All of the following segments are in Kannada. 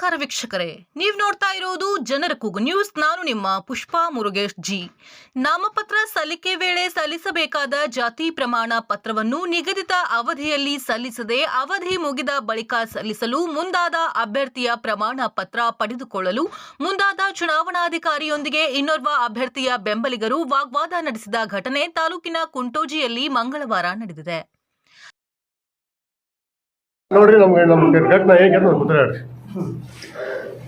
ನಮಸ್ಕಾರ ವೀಕ್ಷಕರೇ. ನೀವು ನೋಡ್ತಾ ಇರೋದು ಜನರ ಕೂಗು ನ್ಯೂಸ್. ನಾನು ನಿಮ್ಮ ಪುಷ್ಪಾ ಮುರುಗೇಶ್ ಜಿ. ನಾಮಪತ್ರ ಸಲ್ಲಿಕೆ ವೇಳೆ ಸಲ್ಲಿಸಬೇಕಾದ ಜಾತಿ ಪ್ರಮಾಣ ಪತ್ರವನ್ನು ನಿಗದಿತ ಅವಧಿಯಲ್ಲಿ ಸಲ್ಲಿಸದೆ ಅವಧಿ ಮುಗಿದ ಬಳಿಕ ಸಲ್ಲಿಸಲು ಮುಂದಾದ ಅಭ್ಯರ್ಥಿಯ ಪ್ರಮಾಣ ಪತ್ರ ಪಡೆದುಕೊಳ್ಳಲು ಮುಂದಾದ ಚುನಾವಣಾಧಿಕಾರಿಯೊಂದಿಗೆ ಇನ್ನೋರ್ವ ಅಭ್ಯರ್ಥಿಯ ಬೆಂಬಲಿಗರು ವಾಗ್ವಾದ ನಡೆಸಿದ ಘಟನೆ ತಾಲೂಕಿನ ಕುಂಟೋಜಿಯಲ್ಲಿ ಮಂಗಳವಾರ ನಡೆದಿದೆ. ನೋಡ್ರಿ ನಮ್ಗೆ ನಮ್ಗೆ ಘಟನೆ ಹೇಗೆ ಅಂತ ಹೇಳ್ರಿ.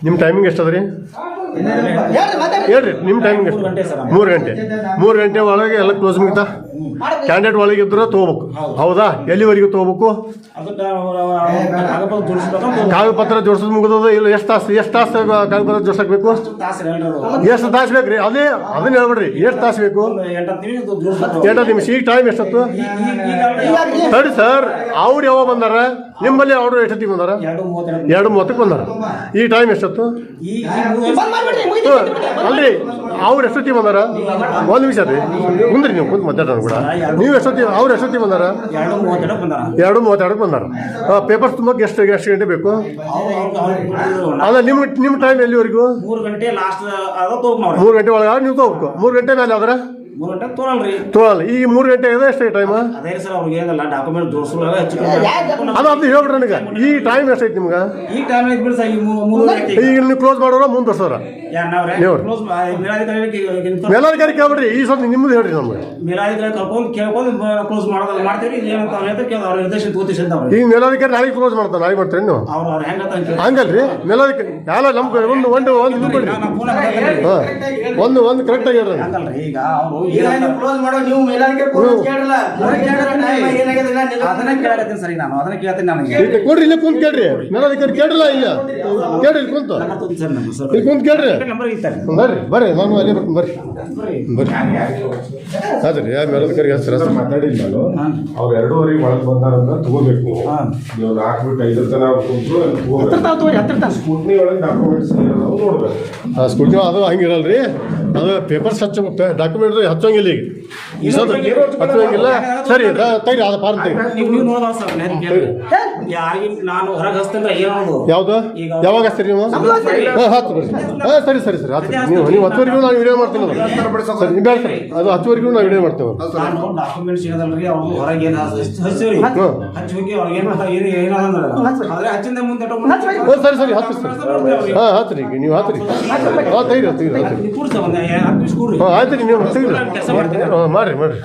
ನಿಮ್ಮ ಟೈಮಿಂಗ್ ಎಷ್ಟು ಅದ ರೀ ಹೇಳ್ರಿ ನಿಮ್ಮ ಟೈಮಿಂಗ್ ಎಷ್ಟು? ಮೂರು ಗಂಟೆ ಮೂರು ಗಂಟೆ ಒಳಗೆ ಎಲ್ಲ ಕ್ಲೋಸ್ ಮುಗಿತಾ? ಕ್ಯಾಂಡಿಡೇಟ್ ಒಳಗೆ ಇದ್ರೆ ತೊಗೋಬೇಕು. ಹೌದಾ. ಎಲ್ಲಿವರೆಗೂ ತಗೋಬೇಕು? ಕಾಗದ ಪತ್ರ ಜೋಡಿಸೋದು ಮುಗಿದದ ಇಲ್ಲ ಎಷ್ಟು ತಾಸು ಎಷ್ಟು ತಾಸು ಕಾಗದ ಪತ್ರ ಹೇಳ್ರಿ ಎಷ್ಟು ತಾಸು ಬೇಕು ರೀ ಅದೇ ಅದನ್ನ ಹೇಳ್ಬಿಡ್ರಿ. ಎಷ್ಟು ತಾಸು ಬೇಕು? ಒಂದು ಎಂಟತ್ತು ನಿಮಿಷ ಜೋಡಿಸ್ಬೇಕು ಎಂಟು ನಿಮಿಷ. ಈಗ ಟೈಮ್ ಎಷ್ಟೊತ್ತು? ಈಗ ಸರಿ ಸರ್ ಅವ್ರು ಯಾವಾಗ ಬಂದಾರ? ನಿಮ್ಮಲ್ಲಿ ಅವರು ಎಷ್ಟೊತ್ತಿಗೆ ಬಂದಾರ? ಎರಡು ಮೂವತ್ತಕ್ಕೆ ಬಂದಾರ. ಈ ಟೈಮ್ ಎಷ್ಟೊತ್ತು. ಅಲ್ರಿ ಅವ್ರು ಎಷ್ಟೊತ್ತಿಗೆ ಬಂದಾರ? ಒಂದು ನಿಮಿಷ ರೀ. ಕುಂದ್ರಿ ನೀವು ಕುಂತ್ ಮಾತಾಡೋಣ ಕೂಡ. ನೀವು ಎಷ್ಟೊತ್ತಿ ಅವ್ರು ಎಷ್ಟೊತ್ತಿಗೆ ಬಂದಾರ? ಎರಡು ಮೂವತ್ತೆರಡು ಬಂದಾರ. ಎರಡು ಮೂವತ್ತೆರಡಕ್ಕೆ ಬಂದಾರ. ಪೇಪರ್ಸ್ ತುಂಬಕ್ಕೆ ಎಷ್ಟು ಎಷ್ಟು ಗಂಟೆ ಬೇಕು? ಅಲ್ಲ ನಿಮ್ಮ ನಿಮ್ಮ ಟೈಮ್ ಎಲ್ಲಿವರೆಗೂ? ಮೂರು ಗಂಟೆ ಲಾಸ್ಟ್ ಮೂರು ಗಂಟೆ ಒಳಗೆ ನೀವು ತಗೋಬೇಕು ಮೂರು ಗಂಟೆ ಮೇಲೆ ಆದ್ರೆ ಮೂರು ಗಂಟೆ ತೋರಲ್ರಿ. ತೊಗೊಳಲ್ಲ ಈ ಮೂರು ಗಂಟೆ ಇದೆ ಎಷ್ಟು ಟೈಮ್ ಅದೇ ಸರ್ ಅವ್ರಿಗೆ ಏನಲ್ಲ ಡಾಕ್ಯುಮೆಂಟ್ ಹೆಚ್ಚು ಅದು ಅದು ಹೇಳ್ಬಿಡ್ರಿ ನನಗೆ ಈ ಟೈಮ್ ಎಷ್ಟೈತಿ ನಿಮ್ಗೆ? ಈ ಟೈಮ್ ಐತಿ ಬಿಡಿ ಸರ್ ಈ ಮೂರು ಗಂಟೆ ಈಗ ನೀವು ಕ್ಲೋಸ್ ಮಾಡೋರ ಮುಂದುವರ್ಸೋರ ಯಾರು ನಾವ್ರೆ. ಕ್ಲೋಸ್ ಮೇಲಾಧಿಕಾರಿ ಮೇಲಾಧಿಕಾರಿ ಕೇಳ್ಬಿಡ್ರಿ ಈ ಸ್ವಲ್ಪ ನಿಮ್ಮದು ಹೇಳ್ರಿ ನಮ್ಗೆ. ಮೇಲಾಧಿಕಾರಿ ಕರ್ಕೊಂಡು ಕೇಳ್ಕೊಂಡು ಕ್ಲೋಸ್ ಮಾಡೋದು ಮಾಡ್ತೀವಿ. ಏನಂತ ಅವ್ರು ಹೇಳ್ತಾರೆ ಕೇಳ್ ಅವ್ರ ನಿರ್ದೇಶನ ತಗೋತೀವಿ ಅಂತ ಅವ್ರಿಗೆ ಈಗ ಮೇಲಾಧಿಕಾರಿ ನಾಳೆಗೆ ಕ್ಲೋಸ್ ಮಾಡ್ತಾನೆ ನಾಳೆಗೆ ಮಾಡ್ತೀರಿ ನೀವು? ಅವ್ರು ಅವ್ರು ಹೆಂಗಂತ ಅಂತ ಕೇಳಿ ಹಂಗಲ್ರಿ ಮೇಲಾಧಿಕಾರಿ ಯಾಲ ನಮ್ಗೆ ಒಂದು ಒಂದು ಒಂದು ಇದು ಬಿಡ್ರಿ ನಾನು ಫೋನ್ ಹಾಂ. ಒಂದು ಒಂದು ಕರೆಕ್ಟಾಗಿ ಹೇಳ್ರಿ. ಹಂಗಲ್ರಿ ಈಗ ಅವರು ಈಗ ಕ್ಲೋಸ್ ಮಾಡೋ ನೀವು ಕೇಳಲ್ಲ ಅದನ್ನ ಸರಿ ನಾನು ಅದನ್ನ ಕೇಳ್ತೀನಿ ನನಗೆ ಕೊಡ್ರಿ ಇಲ್ಲಿ ಕುಂತ್ ಕೇಳ್ರಿ. ಮೇಲಾಧಿಕಾರಿ ಕೇಳ್ರಲ್ಲ ಇಲ್ಲ? ಕೇಳ್ರಿ ಕುಂತು. ಇಲ್ಲಿ ಕೇಳ್ರಿ. ಬರ್ರಿ ಬರ್ರಿ ನಾನು ಅಲ್ಲಿ ಬರ್ತೀನಿ ಬರ್ರಿ. ಬರ್ರಿ. ಅದ್ರಿ ಯಾ ಮೇಲಾಧಿಕಾರಿ ಹೆಸರು ಹೆಸರು ಮಾತಾಡಿಲ್ಲ ನಾನು ಅವ್ರು ಎರಡೂವರೆಗೆ ಒಳಗೆ ಬಂದಾರಂತ ತಗೋಬೇಕು. ನೀವು ನಾಲ್ಕು ಐದು ತನ ಕುಂತು ತಗೋಬೇಕು. ಸ್ಕೂಟ್ನಿ ಒಳಗೆ ಡಾಕ್ಯುಮೆಂಟ್ಸ್ ನೋಡ್ಬೇಕು. ಆ ಸ್ಕೂಟಿ ಅದು ಹಂಗೆ ಇರಲ್ರಿ ಅದು ಪೇಪರ್ಸ್ ಹಚ್ಚ ಡಾಕ್ಯುಮೆಂಟ್ ಹಚ್ಚೋಂಗಿಲ್ಲ ಈಗ. ಸರಿ ಅದು ನಾನು ಹೊರಗೆ ಯಾವ್ದು? ಯಾವಾಗ ನೀವು? ಹಾಂ ಹತ್ತು ಬರ್ರಿ ಹಾಂ ಸರಿ ಸರಿ ಸರಿ ಹತ್ತು ನೀವು ನೀವು ಹತ್ತುವರೆಗೂ ನಾನು ವಿಡಿಯೋ ಮಾಡ್ತೀನಿ ಅದು ಸರಿ ನೀವು ಬೇಡ ಸರ್. ಅದು ಹತ್ತುವರೆಗೂ ನಾವು ವಿಡಿಯೋ ಮಾಡ್ತೇವೆ. ನಾನು ಡಾಕ್ಯುಮೆಂಟ್ಸ್ ಏನದಲ್ರಿ ಅವ್ರು ಹೊರಗೆ ಏನು ಹಚ್ಚಿವ್ರಿ? ಹ್ಞೂ ಹಚ್ಚಿ ಹೋಗಿ ಅವ್ರಿಗೆ ಏನು ಏನು ಏನದಂದ್ರೆ ಆದ್ರೆ ಹಚ್ಚಿಂದ ಮುಂದೆ ಹ್ಞೂ ಸರಿ ಸರಿ ಹತ್ತು ಸರ್. ಹಾಂ ಹತ್ತು ರೀ ನೀವು ಹತ್ತು ರೀ ಹಾಂ ತೆಗ್ರಿ ತೆಗ್ರಿ ಹತ್ತು ರೀ ಕೂರ್ಸ ಒಂದು ಹತ್ತು ನಿಮಿಷ ಹಾಂ ಆಯ್ತು ರೀ ನೀವು ತೆಗ್ರಿ. ಹಾಂ ಮಾಡಿರಿ ಮಾಡ್ರಿ?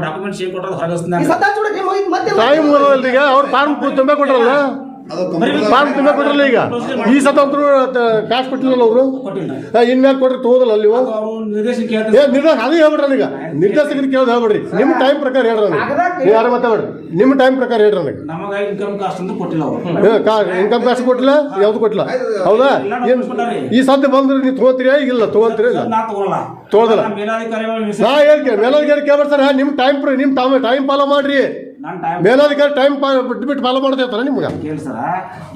ಡಾಕ್ಯುಮೆಂಟ್ಸ್ ಕೊಟ್ಟರೆ ಹಚ್ತೀನಿ ಟೈಮ್ ಈಗ ಅವ್ರು ಫಾರ್ಮ್ ತುಂಬ ಕೊಟ್ರಲ್ಲ? ಫಾರ್ಮ್ ತುಂಬ ಈಗ? ಈ ಸತ ಕಾಶ್ ಕಾಸು ಕೊಟ್ಟಿಲ್ಲಲ್ಲ ಅವರು? ಇನ್ಮೇಲೆ ಕೊಟ್ರೆ ತಗೋದಲ್ಲ ಅಲ್ಲಿ ಏ ನಿರ್ಧಾರ ಅದೇ ಹೇಳ್ಬಿಡ್ರಿ ಈಗ ನಿರ್ದೇಶಕರಿಗೆ ಕೇಳೋದು ಹೇಳ್ಬಿಡ್ರಿ. ನಿಮ್ಮ ಟೈಮ್ ಪ್ರಕಾರ ಹೇಳ್ರಿ ನನಗೆ ನೀವು ಯಾರು ಮಾತಾಡ್ರಿ? ನಿಮ್ಮ ಟೈಮ್ ಪ್ರಕಾರ ಹೇಳ್ರಿ ನನಗೆ ನಮಗೆ ಇನ್ಕಮ್ ಕಾಸ್ಟ್ ಅಂತ ಕೊಟ್ಟಿಲ್ಲ ಅವರು. ಇನ್ಕಮ್ ಟ್ಯಾಕ್ಸ್ ಕೊಟ್ಟಿಲ್ಲ ಯಾವ್ದು ಕೊಟ್ಟಿಲ್ಲ. ಹೌದಾ? ಏನು ಈ ಸದ್ಯ ಬಂದ್ರೆ ನೀವು ತೊಗೋತೀರಾ? ಇಲ್ಲ ತೊಗೊಂತೀರಾ? ಇಲ್ಲ. ಮೇಲಾಧಿಕಾರಿಗಳು ನಾ ಹೇಳ್ಕೆ ಮೇಲಾಧಿಕಾರಿ ಕೇಳ್ಬಿಡ್ತಾರೆ ಸರ್. ನಿಮ್ಮ ಟೈಮ್ ನಿಮ್ಮ ಟೈಮ್ ಟೈಮ್ ಫಾಲೋ ಮಾಡ್ರಿ. ನನ್ನ ಟೈಮ್ ಮೇಲಾಧಿಕಾರಿ ಟೈಮ್ ಬಿಟ್ಟು ಬಿಟ್ಟು ಫಾಲೋ ಮಾಡ್ತೇವೆ ನಿಮ್ಗೆ? ಕೇಳಿ ಸರ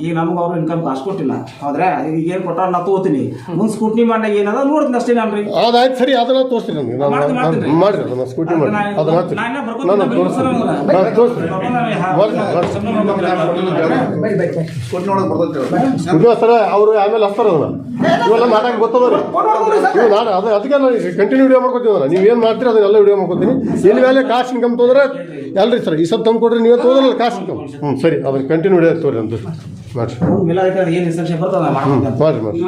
ಈಗ ನಮ್ಗೆ ಅವ್ರು ಇನ್ಕಮ್ ಕಾಸ್ಟ್ ಕೊಟ್ಟಿಲ್ಲ. ಹೌದ್ರೆ? ಈಗ ಏನು ಕೊಟ್ಟಾರ ನಾ ತಗೋತೀನಿ. ಮುಂದೆ ಸ್ಕೂಟ್ನಿ ಮಾಡಾಗ ಏನದ ನೋಡ್ತೀನಿ ಅಷ್ಟೇ ನಾನು ರೀ ಅದಾಯ್ತು ಸರಿ ಅದನ್ನ ತೋರಿಸ್ತೀನಿ ನನಗೆ ನಾನು. ಮಾಡಿರಿ ಅದನ್ನ ಸ್ಕೂಟಿ ಮಾಡಿ ನಾನು- ಅದನ್ನ ನಾನು ಬರ್ಕೊಂಡು ನಾನು ತೋರಿಸ್ತೀನಿ. ಬರ್ಕೊಂಡು ನಾನು ತೋರಿಸ್ತೀನಿ. ಸ್ಕೂಟಿ ಸರ ಅವರು ಆಮೇಲೆ ಹಸ್ತಾರ ಅದನ್ನ. ಇವೆಲ್ಲ ಮಾತಾಡಕ್ಕೆ ಗೊತ್ತದ ರೀ ನೀವು ನಾನು ಅದು ಅದಕ್ಕೆ ನಾನು ಕಂಟಿನ್ಯೂ ವಿಡಿಯೋ ಮಾಡ್ಕೊತೀನಿ ನೀವು ಏನು ಮಾಡ್ತೀರಿ ಅದನ್ನೆಲ್ಲ ವಿಡಿಯೋ ಮಾಡ್ಕೊತೀನಿ. ಇಲ್ಲಿ ಮೇಲೆ ಕಾಸ್ಟ್ ಇನ್ಕಮ್ ತೊಂದರೆ ಎಲ್ಲರಿ ಸರ್ ಈ ಸತ್ ತಂದು ಕೊಡ್ರಿ ನೀವೇ ತೋರಲ್ಲ ಕಾಸ್ಟ್ ಇನ್ಕಮ್ ಹ್ಞೂ ಸರಿ ಅದನ್ನು ಕಂಟಿನ್ಯೂ ವಿಡಿಯೋ ತೋರಿ ಅಂತ ಮಾಡಿರಿ. ಮೇಲಾಧಿಕಾರಿ ಏನು ಇನ್ಸ್ಟ್ರಕ್ಷನ್ ಬರ್ತದೆ ನಾನು ಮಾಡಿರಿ ಮಾಡಿರಿ.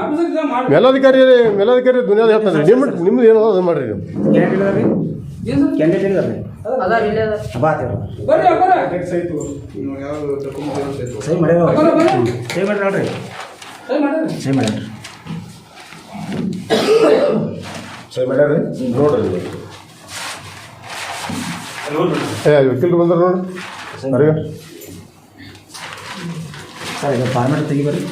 ಮೇಲಾಧಿಕಾರಿ ಮೇಲಾಧಿಕಾರಿ ದುನಿಯಾದ ಹೇಳ್ತಾರೆ ನಿಮ್ಮ ನಿಮ್ದು ಏನೋ ಅದು ಮಾಡಿರಿ ನೀವು? ಸರಿ? ಮಾಡ್ರಿ ಸರಿ ಮಾಡ್ಯಾರಿ ನೋಡ್ರಿ ಏ ವಕೀಲರು ಬಂದ್ರೆ ನೋಡಿ. ಅರಿಗ ಸರ್ ಈಗ ಫಾರ್ಮೆಟ್ ತೆಗಿಬರ್ರಿ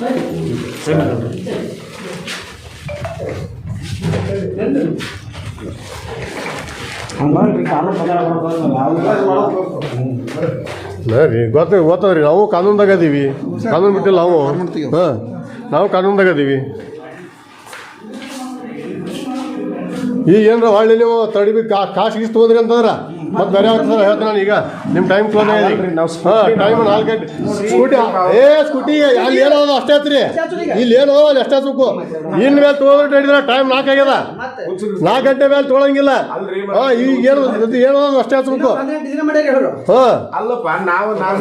ರೀ ಗೊತ್ತ ಗೊತ್ತದ್ರಿ ನಾವು. ಕಾನೂನ್ದಾಗ ಅದೀವಿ ಕಾನೂನು ಬಿಟ್ಟಿಲ್ಲ ನಾವು. ಹಾಂ ನಾವು ಕಾನೂನ್ದಾಗ ಅದೀವಿ ಈಗ ಏನಾರ ಹೊಳ್ಳಿ ನೀವು ತಡಿಬಿ ಕಾಸು ಗೀಸ್ ತೊಗೊಂಡ್ರಿ ಅಂತಂದ್ರ? ಮತ್ತೆ ಬೇರೆ ಆಗ್ತದ ಹೇಳ್ತೀನಿ ನಾನು ಈಗ ನಿಮ್ಮ ಟೈಮ್ ಕ್ಲೋಸ್ ನಾವು ಹಾಂ ಟೈಮ್ ನಾಲ್ಕು ಗಂಟೆ ಸ್ಕೂಟಿ ಏ ಸ್ಕೂಟಿ ಅಲ್ಲಿ ಏನೋ ಅಷ್ಟೇ ಆತ್ರಿ. ಇಲ್ಲಿ ಏನೋ ಅಲ್ಲಿ ಅಷ್ಟೇ ಹತ್ಬೇಕು ಇನ್ನು ಮೇಲೆ ತೊಗೊಂಡ್ರೆ ಹಿಡಿದ್ರೆ ಟೈಮ್ ನಾಲ್ಕು ಆಗ್ಯದ. ನಾಲ್ಕು ಗಂಟೆ ಮೇಲೆ ತೊಗೊಳಂಗಿಲ್ಲ ಅಲ್ರಿ, ಹಾಂ ಈಗ ಏನು ಇದು ಏನೋ ಅಷ್ಟೇ ಅವರು. ಹಾಂ. ಅಲ್ಲಪ್ಪ ನಾವು ನಾವು?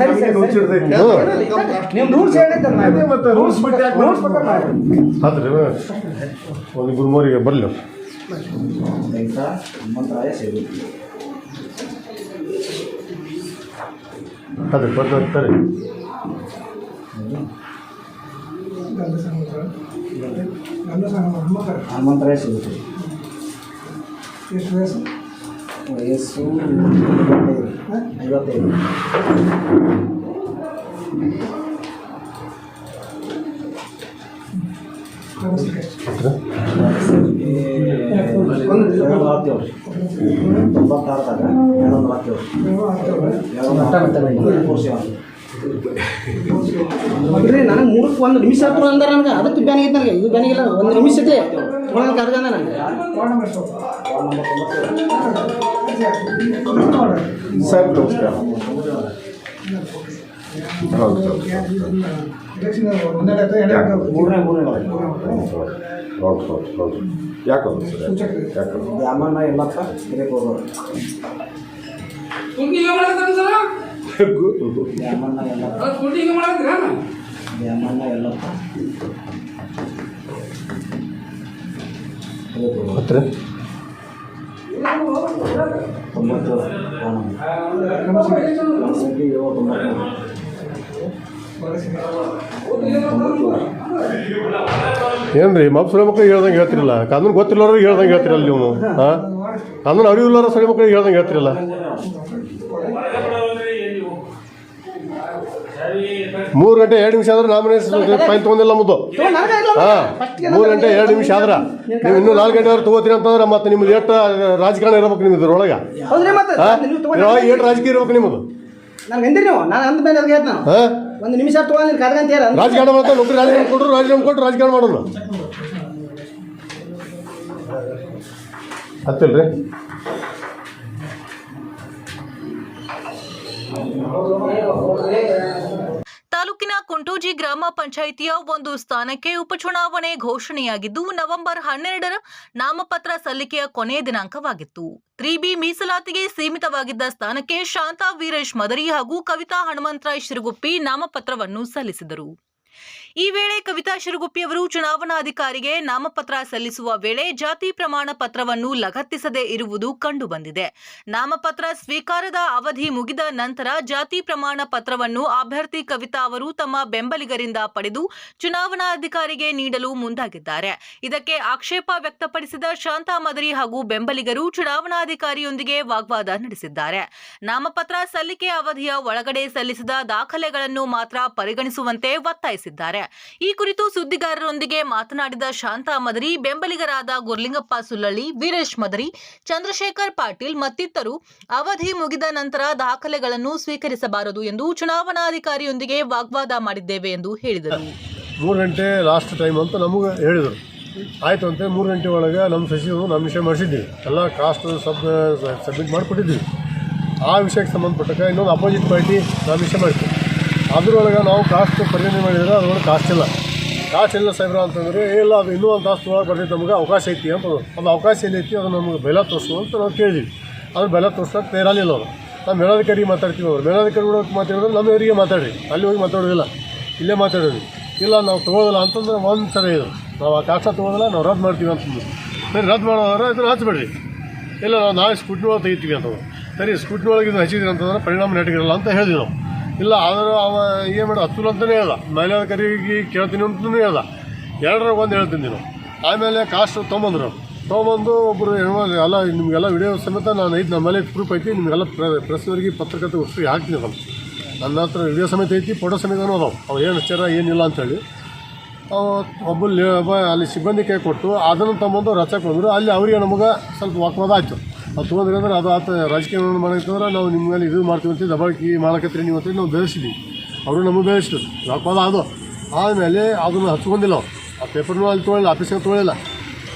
ನಮಗೆ ನುಚ್ಚಿಡ್ತೈತಿ ನಿಮ್ ರೂಲ್ಸ್ ಹೇಳಿದ್ದಲ್ಲ ಅದೇ ಮತ್ತೆ ರೂಲ್ಸ್ ಬಿಟ್ಟು ಯಾಕೆ ರೂಲ್ಸ್ ಪ್ರಕಾರ ಮಾಡಿ. ಹತ್ರಿ ಒಂದು ತೊಂಬತ್ತಾರದಾಗ ಎರಡೊಂದು ಹತ್ತೇಳು ನೋಡ್ರಿ ನನಗೆ ಮೂರಕ್ಕೆ ಒಂದು ನಿಮಿಷ ಹತ್ರ ಅಂದ್ರೆ ನನಗೆ. ಅದಕ್ಕೆ ಬ್ಯಾನ್ ಆಗೈತೆ ನನಗೆ. ಇದು ಬ್ಯಾನ್ ಆಗಿಲ್ಲ. ಒಂದು ನಿಮಿಷ ಐತೆ ಒಳಗೆ ಕರ್ಗಂದ ನನಗೆ. ಸರ್ ನಮಸ್ಕಾರ. ಹೌದು ಮೂರನೇ ಮೂರನೇ. ಹೌದು ಹೌದು ಹೌದು ಯಾಕೆ ಹೌದು ಸರ್ ಯಾಕೆ? ದ್ಯಾಮಣ್ಣ ಎಲ್ಲಪ್ಪ ಹಿರೇಕೋಡೂರು ದ್ಯಾಮಣ್ಣ ಎಲ್ಲಪ್ಪ ದ್ಯಾಮಣ್ಣ ಎಲ್ಲಪ್ಪ ಹಿರೇಕೋಡೂರು ಹತ್ತಿರ ತೊಂಬತ್ತೇಳು ಫೋನ್ ನಂಬರ್ ಸಂಖ್ಯೆ ಏಳು ತೊಂಬತ್ಮೂರು ಏನ್ರಿ ಮಬ್ ಸರಿ ಮಕ್ಕಳಿಗೆ ಹೇಳ್ದಂಗೆ ಹೇಳ್ತಿರಲ್ಲ? ಕಾನೂನು ಗೊತ್ತಿಲ್ಲವ್ರಿಗೆ ಹೇಳ್ದಂಗೆ ಹೇಳ್ತಿರಲ್ಲ ನೀವು? ಹಾಂ ಕಾನೂನು ಅರಿವಿಲ್ಲರ ಸರಿ ಮಕ್ಕಳಿಗೆ ಹೇಳ್ದಂಗೆ ಹೇಳ್ತಿರಲ್ಲ? ಮೂರು ಗಂಟೆ ಎರಡು ನಿಮಿಷ ಆದ್ರೆ ನಾಮಿನೇಷನ್ ಫೈನ್ ತೊಗೊಂಡಿಲ್ಲ ಮುದ್ದು. ಹಾಂ ಮೂರು ಗಂಟೆ ಎರಡು ನಿಮಿಷ ಆದ್ರೆ ನೀವು ಇನ್ನೂ ನಾಲ್ಕು ಗಂಟೆ ಆದ್ರೆ ತೊಗೋತೀರಿ ಅಂತಂದ್ರೆ ಮತ್ತೆ ನಿಮ್ದು ಎಷ್ಟು ರಾಜಕಾರಣ ಇರ್ಬೇಕು ನಿಮ್ದು ಇದ್ರೊಳಗೆ. ಹಾಂ ಎಷ್ಟು ರಾಜಕೀಯ ಇರ್ಬೇಕು ನಿಮ್ಮದು. ಹಾಂ ಒಂದು ನಿಮಿಷ ತೊಗೊಂಡು ಕರ್ಗಂತೀರ ರಾಜಕಾರಣ ಮಾಡ್ತಾರೆ ನೌಕರಿ ರಾಜಕಾರಣ ಕೊಟ್ಟರು ರಾಜೀನಾಮೆ ಕೊಟ್ಟು ರಾಜಕಾರಣ ಮಾಡೋಣ ಹತ್ತಿಲ್ರಿ. ತಾಲೂಕಿನ ಕುಂಟೋಜಿ ಗ್ರಾಮ ಪಂಚಾಯಿತಿಯ ಒಂದು ಸ್ಥಾನಕ್ಕೆ ಉಪಚುನಾವಣೆ ಘೋಷಣೆಯಾಗಿದ್ದು, ನವೆಂಬರ್ ಹನ್ನೆರಡರ ನಾಮಪತ್ರ ಸಲ್ಲಿಕೆಯ ಕೊನೆಯ ದಿನಾಂಕವಾಗಿತ್ತು. ತ್ರಿಬಿ ಮೀಸಲಾತಿಗೆ ಸೀಮಿತವಾಗಿದ್ದ ಸ್ಥಾನಕ್ಕೆ ಶಾಂತಾ ವೀರೇಶ್ ಮದರಿ ಹಾಗೂ ಕವಿತಾ ಹನುಮಂತರಾಯ್ ಶಿರಗುಪ್ಪಿ ನಾಮಪತ್ರವನ್ನು ಸಲ್ಲಿಸಿದರು. ಈ ವೇಳೆ ಕವಿತಾ ಶಿರಗುಪ್ಪಿಯವರು ಚುನಾವಣಾಧಿಕಾರಿಗೆ ನಾಮಪತ್ರ ಸಲ್ಲಿಸುವ ವೇಳೆ ಜಾತಿ ಪ್ರಮಾಣ ಪತ್ರವನ್ನು ಲಗತ್ತಿಸದೇ ಇರುವುದು ಕಂಡುಬಂದಿದೆ. ನಾಮಪತ್ರ ಸ್ವೀಕಾರದ ಅವಧಿ ಮುಗಿದ ನಂತರ ಜಾತಿ ಪ್ರಮಾಣ ಪತ್ರವನ್ನು ಅಭ್ಯರ್ಥಿ ಕವಿತಾ ಅವರು ತಮ್ಮ ಬೆಂಬಲಿಗರಿಂದ ಪಡೆದು ಚುನಾವಣಾಧಿಕಾರಿಗೆ ನೀಡಲು ಮುಂದಾಗಿದ್ದಾರೆ. ಇದಕ್ಕೆ ಆಕ್ಷೇಪ ವ್ಯಕ್ತಪಡಿಸಿದ ಶಾಂತಾ ಮದರಿ ಹಾಗೂ ಬೆಂಬಲಿಗರು ಚುನಾವಣಾಧಿಕಾರಿಯೊಂದಿಗೆ ವಾಗ್ವಾದ ನಡೆಸಿದ್ದಾರೆ. ನಾಮಪತ್ರ ಸಲ್ಲಿಕೆ ಅವಧಿಯ ಒಳಗಡೆ ಸಲ್ಲಿಸಿದ ದಾಖಲೆಗಳನ್ನು ಮಾತ್ರ ಪರಿಗಣಿಸುವಂತೆ ಒತ್ತಾಯಿಸಿದ್ದಾರೆ. ಈ ಕುರಿತು ಸುದ್ದಿಗಾರರೊಂದಿಗೆ ಮಾತನಾಡಿದ ಶಾಂತಾ ಮದರಿ, ಬೆಂಬಲಿಗರಾದ ಗುರ್ಲಿಂಗಪ್ಪ ಸುಲ್ಲಳ್ಳಿ ವೀರೇಶ್ ಮದರಿ, ಚಂದ್ರಶೇಖರ್ ಪಾಟೀಲ್ ಮತ್ತಿತರರು ಅವಧಿ ಮುಗಿದ ನಂತರ ದಾಖಲೆಗಳನ್ನು ಸ್ವೀಕರಿಸಬಾರದು ಎಂದು ಚುನಾವಣಾಧಿಕಾರಿಯೊಂದಿಗೆ ವಾಗ್ವಾದ ಮಾಡಿದ್ದೇವೆ ಎಂದು ಹೇಳಿದರು. ಮೂರು ಗಂಟೆ ಲಾಸ್ಟ್ ಟೈಮ್ ಅಂತ ನಮಗೆ ಹೇಳಿದರು. ಆಯಿತು ಅಂತ ಮೂರು ಗಂಟೆ ಒಳಗೆ ನಮ್ಮ ಸಚಿವರು ನಮ್ಮ ವಿಷಯ ಮಾಡಿಸಿದ್ದೀವಿ ಎಲ್ಲ ಕಾಸ್ಟ್ ಸಬ್ ಸಬ್ಮಿಟ್ ಮಾಡಿಕೊಟ್ಟಿದ್ದೀವಿ. ಆ ವಿಷಯಕ್ಕೆ ಸಂಬಂಧಪಟ್ಟಾಗ ಇನ್ನೊಂದು ಅಪೋಸಿಟ್ ಪಾರ್ಟಿ ನಾವು ವಿಷಯ ಮಾಡ್ತೀವಿ ಅದ್ರೊಳಗೆ ನಾವು ಕಾಸ್ಟ್ ಪರಿಣಾಮ ಮಾಡಿದರೆ ಅದ್ರೊಳಗೆ ಕಾಸ್ಟ್ ಇಲ್ಲ. ಕಾಸ್ಟ್ ಇಲ್ಲ ಸಾಹೇಬ್ರ ಅಂತಂದರೆ ಇಲ್ಲ, ಅದು ಇನ್ನೂ ಒಂದು ತಾಸು ಒಳಗೆ ಬರ್ತೈತೆ, ನಮಗೆ ಅವಕಾಶ ಐತಿ ಅಂತ ಒಂದು ಅವಕಾಶ ಏನೈತಿ, ಅದು ನಮಗೆ ಬೆಲೆ ತೋರಿಸು ಅಂತ ನಾವು ಕೇಳಿದ್ವಿ. ಅದು ಬೆಲೆ ತೋರ್ಸೋಕೆ ತೇರಾಲಿಲ್ಲ ಅವರು. ನಾವು ಮೇಲಾಧಿಕಾರಿಗೆ ಮಾತಾಡ್ತೀವಿ ಅವರು. ಮೇಲಾಧಿಕಾರಿ ಕೂಡ ಮಾತಾಡಿದ್ರೆ ನಮ್ಮ ಇವರಿಗೆ ಮಾತಾಡ್ರಿ. ಅಲ್ಲಿ ಹೋಗಿ ಮಾತಾಡೋದಿಲ್ಲ. ಇಲ್ಲೇ ಮಾತಾಡೋದು. ಇಲ್ಲ, ನಾವು ತೊಗೊಳೋದಿಲ್ಲ ಅಂತಂದ್ರೆ ಒಂದು ಸರಿ ಇದು. ನಾವು ಆ ಕಾಸ್ಟ್ ತೊಗೊಳ್ಳೋದಿಲ್ಲ ನಾವು ರದ್ದು ಮಾಡ್ತೀವಿ ಅಂತಂದು. ಸರಿ, ರದ್ದು ಮಾಡೋದ್ರೆ ಇದನ್ನು ಹಚ್ಬೇಡ್ರಿ ಇಲ್ಲ, ನಾವು ನಾಳೆ ಸ್ಕೂಟ್ನೊಳಗೆ ತೆಗಿತೀವಿ ಅಂತ. ಸರಿ, ಸ್ಕೂಟ್ನೊಳಗೆ ಇದನ್ನು ಹಚ್ಚಿದ್ರಿ ಅಂತಂದ್ರೆ ಪರಿಣಾಮ ನೆಟ್ಟಗಿರಲ್ಲ ಅಂತ ಹೇಳಿದ್ವಿ ನಾವು. ಇಲ್ಲ, ಆದರೂ ಅವ ಏನು ಮಾಡ ಹತ್ತಲ್ಲ ಅಂತಲೇ ಹೇಳ್ದ ಕರೀಗಿ ಕೇಳ್ತೀನಿ ಅಂತಲೂ ಹೇಳ್ದ ಎರಡರ ಒಂದು ಹೇಳ್ತೀನಿ ನೀನು. ಆಮೇಲೆ ಕಾಸ್ಟ್ ತೊಗೊಂಬಂದ್ರು. ತೊಗೊಂಬಂದು ಒಬ್ಬರು ಹೆಣ್ಮಕ್ಳು ಎಲ್ಲ ನಿಮಗೆಲ್ಲ ವಿಡಿಯೋ ಸಮೇತ ನಾನು ಐದು ನಮ್ಮಲ್ಲಿ ಮೇಲೆ ಪ್ರೂಫ್ ಐತಿ, ನಿಮಗೆಲ್ಲ ಪ್ರೆಸ್ವರಿಗೆ ಪತ್ರಕರ್ತ ವಸ್ತು ಹಾಕ್ತೀನಿ ಅದನ್ನು ನನ್ನ ಹತ್ರ ವಿಡಿಯೋ ಸಮೇತ ಐತಿ ಫೋಟೋ ಸಮೇತನೂ ಅದಾವೆ ಅವು ಏನು ಹಚ್ಚಾರ ಏನಿಲ್ಲ ಅಂತೇಳಿ ಒಬ್ಬ ಅಲ್ಲಿ ಸಿಬ್ಬಂದಿ ಕೈ ಕೊಟ್ಟು ಅದನ್ನು ತಗೊಂಬಂದು ರಚಕ್ಕೆ ಬಂದರು ಅಲ್ಲಿ ಅವರಿಗೆ ನಮಗೆ ಸ್ವಲ್ಪ ವಾಕ್ವಾದ ಆಯಿತು. ಅದು ತೊಗೊಂಡ್ರಿ ಅದು ಆತ ರಾಜಕೀಯ ಮಾಡಿತ್ತಂದ್ರೆ ನಾವು ನಿಮ್ಮ ಮೇಲೆ ಇದು ಮಾಡ್ತೀವಿ ಅಂತ ದಬಾಕಿ ಮಾಡಕತ್ರಿ ನೀವು ಅಂತ ನಾವು ಬೆಳೆಸಿದ್ವಿ ಅವರು ನಮಗೆ ಬೆಳೆಸಿದ್ರು ವಾಕ್ವಾದ ಅದು? ಆದಮೇಲೆ ಅದನ್ನು ಹಚ್ಕೊಂಡಿಲ್ಲ ಅವ್ರು. ಆ ಪೇಪರ್ನೂ ಅಲ್ಲಿ ತೊಗೊಳ್ಳಿಲ್ಲ ಆಫೀಸಿಗೆ ತೊಗೊಳ್ಳಿಲ್ಲ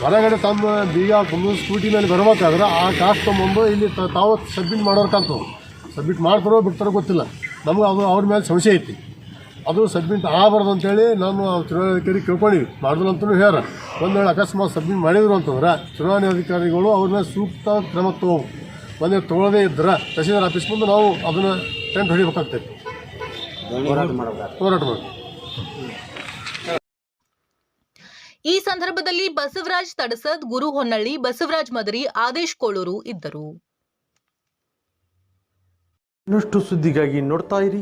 ಹೊರಗಡೆ ತಮ್ಮ ಬೀಗ, ಕುಂದು ಸ್ಕೂಟಿ ಮೇಲೆ ಬರಬೇಕಾದ್ರೆ ಆ ಕಾಸ್ಟ್ ತೊಗೊಂಬಂದು ಇಲ್ಲಿ ತಾವು ಸಬ್ಮಿಟ್ ಮಾಡೋರು ಸಬ್ಮಿಟ್ ಮಾಡ್ತಾರೋ ಬಿಡ್ತಾರೋ ಗೊತ್ತಿಲ್ಲ. ನಮ್ಗೆ ಅದು ಅವ್ರ ಮೇಲೆ ಸಂಶಯ ಐತಿ. ಅದು ಸಬ್ಮಿಟ್ ಆಗಬಾರ್ದು ಅಂತೇಳಿ ನಾನು ಚುನಾವಣಾ ಅಧಿಕಾರಿ ಕೇಳ್ಕೊಂಡಿವಿ. ಮಾಡಿದ್ರು ಅಂತಲೂ ಹೇಳ ಒಂದು ವೇಳೆ ಅಕಸ್ಮಾತ್ ಸಬ್ಮಿಟ್ ಮಾಡಿದ್ರು ಅಂತಂದ್ರೆ ಚುನಾವಣಾ ಅಧಿಕಾರಿಗಳು ಅವ್ರನ್ನ ಸೂಕ್ತ ಕ್ರಮ ತಗೋಬೇಕು. ಒಂದೇ ತೊಗೊಳ್ಳದೇ ಇದ್ರೆ ತಹಸೀಲ್ದಾರ್ ಆಫೀಸ್ ಮುಂದೆ ನಾವು ಅದನ್ನು ಟೆಂಟ್ ಹೊಡಿಬೇಕಾಗ್ತೈತಿ ಹೋರಾಟ ಮಾಡಿ ಈ ಸಂದರ್ಭದಲ್ಲಿ ಬಸವರಾಜ್ ತಡಸದ್ ಗುರು ಹೊನ್ನಳ್ಳಿ ಬಸವರಾಜ್ ಮದರಿ ಆದೇಶ್ ಕೋಳೂರು ಇದ್ದರು. ಇನ್ನಷ್ಟು ಸುದ್ದಿಗಾಗಿ ನೋಡ್ತಾ ಇರಿ.